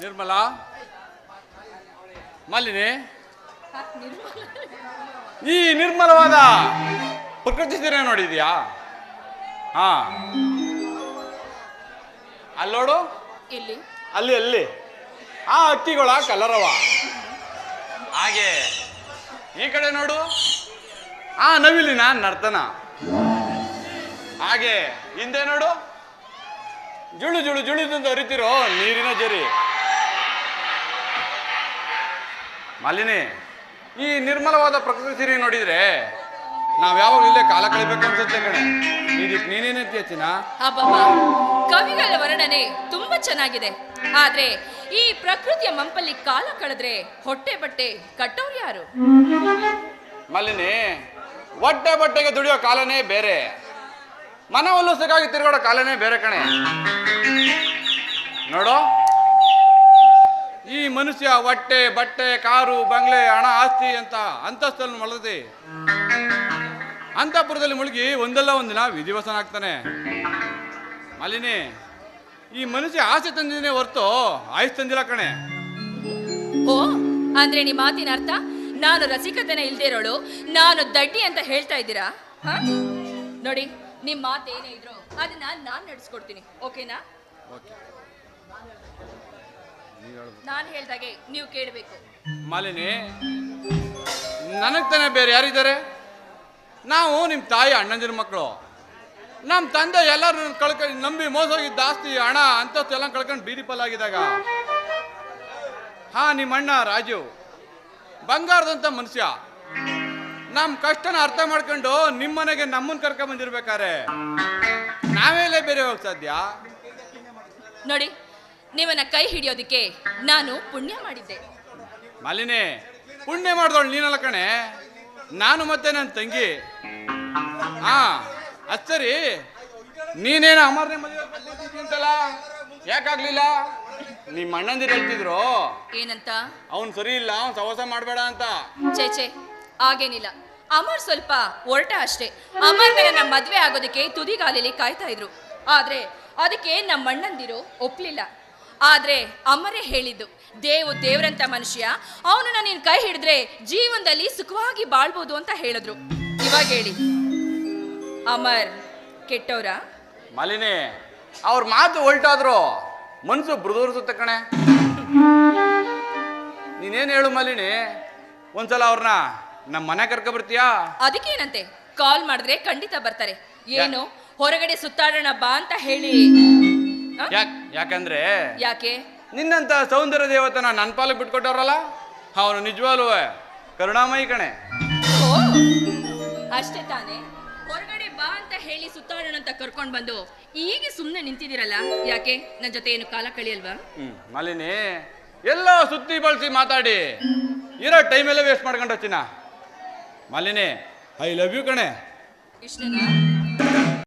ನಿರ್ಮಲಾ? ಮಾಲಿನಿ? ಈ ನಿರ್ಮಲವಾದ ಪ್ರಕೃತಿ ಸೀರೆ ನೋಡಿದ್ಯಾ? ಹಾ. ಅಲ್ಲೋಡು ಇಲ್ಲಿ ಅಲ್ಲಿ ಅಲ್ಲಿ. ಆ ಅಕ್ಕಿಗಳ ಕಲರವ. ಹಾಗೆ. ಈ ಕಡೆ ನೋಡು. ಆ ನವಿಲಿನ ನರ್ತನ. ಹಾಗೆ ಹಿಂದೆ ನೋಡು. ಜುಳು ಜುಳು ಜುಳುದಿಂದ ಹರಿತಿರೋ ನೀರಿನ ಜರಿ. ಮಾಲಿನಿ ಈ ನಿರ್ಮಲವಾದ ಪ್ರಕೃತಿ ಸೀರೆ ನೋಡಿದ್ರೆ ನಾವ್ ಯಾವಾಗ ಇಲ್ಲೇ ಕಾಲ ಕಳಿಬೇಕು ಅನ್ಸುತ್ತೆ ಕಣೆ. ಇದಕ್ಕೆ ನೀನೇನೇ ಅಬ್ಬಬ್ಬಾ ಕವಿಗಳ ವರ್ಣನೆ ತುಂಬಾ ಚೆನ್ನಾಗಿದೆ. ಆದ್ರೆ ಈ ಪ್ರಕೃತಿಯ ಮಂಪಲ್ಲಿ ಕಾಲ ಕಳೆದ್ರೆ ಹೊಟ್ಟೆ ಬಟ್ಟೆ ಕಟ್ಟೋರು ಯಾರು? ಮಲ್ಲಿನಿ ಹೊಟ್ಟೆ ಬಟ್ಟೆಗೆ ದುಡಿಯೋ ಕಾಲನೇ ಬೇರೆ. ಮನ ಸಿಗಾಗಿ ತಿರುಗಾಡೋ ಕಾಲನೇ ಬೇರೆ ಕಣೆ. ನೋಡು? ಮನುಷ್ಯ ಹೊಟ್ಟೆ ಬಟ್ಟೆ ಕಾರು ಬಂಗ್ಲೆ ಹಣ ಆಸ್ತಿ ಅಂತ ಅಂತಸ್ತಲ್ಲಿ ಮಲದಿ ಅಂತಃಪುರದಲ್ಲಿ ಮುಳುಗಿ ಒಂದಲ್ಲ ಒಂದಿನ ವಿಧಿವಸನ ಆಗ್ತಾನೆ. ಮಲಿನಿ ಈ ಮನುಷ್ಯ ಆಸೆ ತಂದಿದ್ದೇನೆ ಹೊರತು ಆಯ್ಸ್ ತಂದಿಲ್ಲ ಕಣೆ. ಓ ಅಂದ್ರೆ ನಿಮ್ಮ ಮಾತಿನ ಅರ್ಥ? ನಾನು ರಸಿಕತೆನ ಇಲ್ದೇ ಇರೋಳು ನಾನು ದಡ್ಡಿ ಅಂತ ಹೇಳ್ತಾ ಇದ್ದೀರಾ? ನೋಡಿ ನಿಮ್ಮ ಮಾತು ಏನೇ ಇದ್ರು ಅದನ್ನ ನಾನ್ ನಡೆಸ್ಕೊಡ್ತೀನಿ ಓಕೆನಾ? ನಾನ್ ಹೇಳ್ದಾಗೆ ನೀವು ಕೇಳಬೇಕು. ಮಾಲಿನಿ ನನಗೆ ತಾನೇ ಬೇರೆ ಯಾರಿದ್ದಾರೆ? ನಾವು ನಿಮ್ಮ ತಾಯಿ ಅಣ್ಣಂದಿರ ಮಕ್ಕಳು ನಮ್ಮ ತಂದೆ ಎಲ್ಲರೂ ಕಳ್ಕೊಂಡು ನಂಬಿ ಮೋಸ ಹೋಗಿದ್ದ ಆಸ್ತಿ ಹಣ ಅಂತಸ್ತು ಎಲ್ಲ ಕಳ್ಕೊಂಡು ಬೀದಿ ಪಾಲಾಗಿದ್ದಾಗ. ಹಾ ನಿಮ್ಮ ಅಣ್ಣ ರಾಜು. ಬಂಗಾರದಂತ ಮನುಷ್ಯ. ನಮ್ಮ ಕಷ್ಟನ ಅರ್ಥ ಮಾಡ್ಕೊಂಡು ನಿಮ್ಮ ಮನೆಗೆ ನಮ್ಮನ್ನ ಕರ್ಕೊಂಡ್ ಬಂದಿರ್ಬೇಕಾರೆ. ನಾವೇಲೇ ಬೇರೆ ಹೋಗ್ ಸಾಧ್ಯ? ನೋಡಿ ನೀವನ್ನ ಕೈ ಹಿಡಿಯೋದಕ್ಕೆ ನಾನು ಪುಣ್ಯ ಮಾಡಿದ್ದೆ. ಮಾಲಿನಿ ಪುಣ್ಯ ಮಾಡಿದವಳು ನೀನಲ್ಲ ಕಣೆ. ನಾನು ಮತ್ತೆ ನನ್ನ ತಂಗಿ. ಹಾ ಅಚ್ಚರಿ ನೀನೇನು ಅಮರ್ನೆ ಮದುವೆ ಅಂತಲ್ಲ? ಯಾಕಾಗ್ಲಿಲ್ಲ? ನಿಮ್ಮ ಅಣ್ಣಂದಿರು ಹೇಳ್ತಿದ್ರು. ಏನಂತ? ಅವ್ನು ಸರಿ ಇಲ್ಲ ಅವ್ನು ಸವಸ ಮಾಡಬೇಡ ಅಂತ. ಛೇ ಛೇ ಹಾಗೇನಿಲ್ಲ. ಅಮರ್ ಸ್ವಲ್ಪ ಒರಟ ಅಷ್ಟೇ. ಅಮರ್ ನನ್ನ ಮದ್ವೆ ಆಗೋದಕ್ಕೆ ತುದಿಗಾಲಲ್ಲಿ ಕಾಯ್ತಾ ಇದ್ರು. ಆದ್ರೆ ಅದಕ್ಕೆ ನಮ್ಮ ಅಣ್ಣಂದಿರು ಒಪ್ಲಿಲ್ಲ. ಆದ್ರೆ ಅಮರೇ ಹೇಳಿದ್ದು ದೇವು ದೇವರಂತ ಮನುಷ್ಯ ಅವನನ್ನ ನೀನ್ ಕೈ ಹಿಡಿದ್ರೆ ಜೀವನದಲ್ಲಿ ಸುಖವಾಗಿ ಬಾಳ್ಬೋದು ಅಂತ ಹೇಳಿದ್ರು. ಇವಾಗ ಹೇಳಿ. ಅಮರ್ ಕೆಟ್ಟವ್ರ? ಮಾಲಿನಿ ಅವ್ರ ಮಾತು ಹೊಲ್ಟಾದ್ರು ಮನ್ಸು ಬೃದೂರ್ಸುತ್ತೆ ಕಣೆ. ನೀನೇನು ಹೇಳು ಮಾಲಿನಿ? ಒಂದ್ಸಲ ಅವ್ರನ್ನ ನಮ್ಮ ಮನೆ ಕರ್ಕೊ ಬರ್ತೀಯಾ? ಅದಕ್ಕೇನಂತೆ? ಕಾಲ್ ಮಾಡಿದ್ರೆ ಖಂಡಿತ ಬರ್ತಾರೆ. ಏನು? ಹೊರಗಡೆ ಸುತ್ತಾಡೋಣ ಬಾ ಅಂತ ಹೇಳಿ? ಯಾಕ್? ಯಾಕಂದ್ರೆ ಯಾಕೆ? ನಿನ್ನಂತ ಸೌಂದರ್ಯ ದೇವತನ ನನ್ನ ಪಾಲಿಗೆ ಬಿಟ್ಕೊಟ್ಟವ್ರಲ್ಲ ಅವನು ನಿಜವಾಗ್ಲೂ ಕರುಣಾಮಯಿ ಕಣೆ. ಅಷ್ಟೇ ತಾನೆ. ಹೊರಗಡೆ ಬಾ ಅಂತ ಹೇಳಿ ಸುತ್ತಾಡೋಣ ಅಂತ ಕರ್ಕೊಂಡು ಬಂದು ಈಗ ಸುಮ್ಮನೆ ನಿಂತಿದ್ದೀರಲ್ಲ ಯಾಕೆ? ನನ್ನ ಜೊತೆ ಏನು ಕಾಲ ಕಳಿಯಲ್ವಾ? ಹ್ಮ್ ಮಾಲಿನಿ ಎಲ್ಲ ಸುತ್ತಿ ಬಳಸಿ ಮಾತಾಡಿ. ಇರೋ ಟೈಮೆಲ್ಲ ವೇಸ್ಟ್ ಮಾಡ್ಕೊಂಡು ಹಚ್ಚಿನ ಮಾಲಿನಿ ಐ ಲವ್ ಯು ಕಣೆ. ಇಷ್ಟನಾ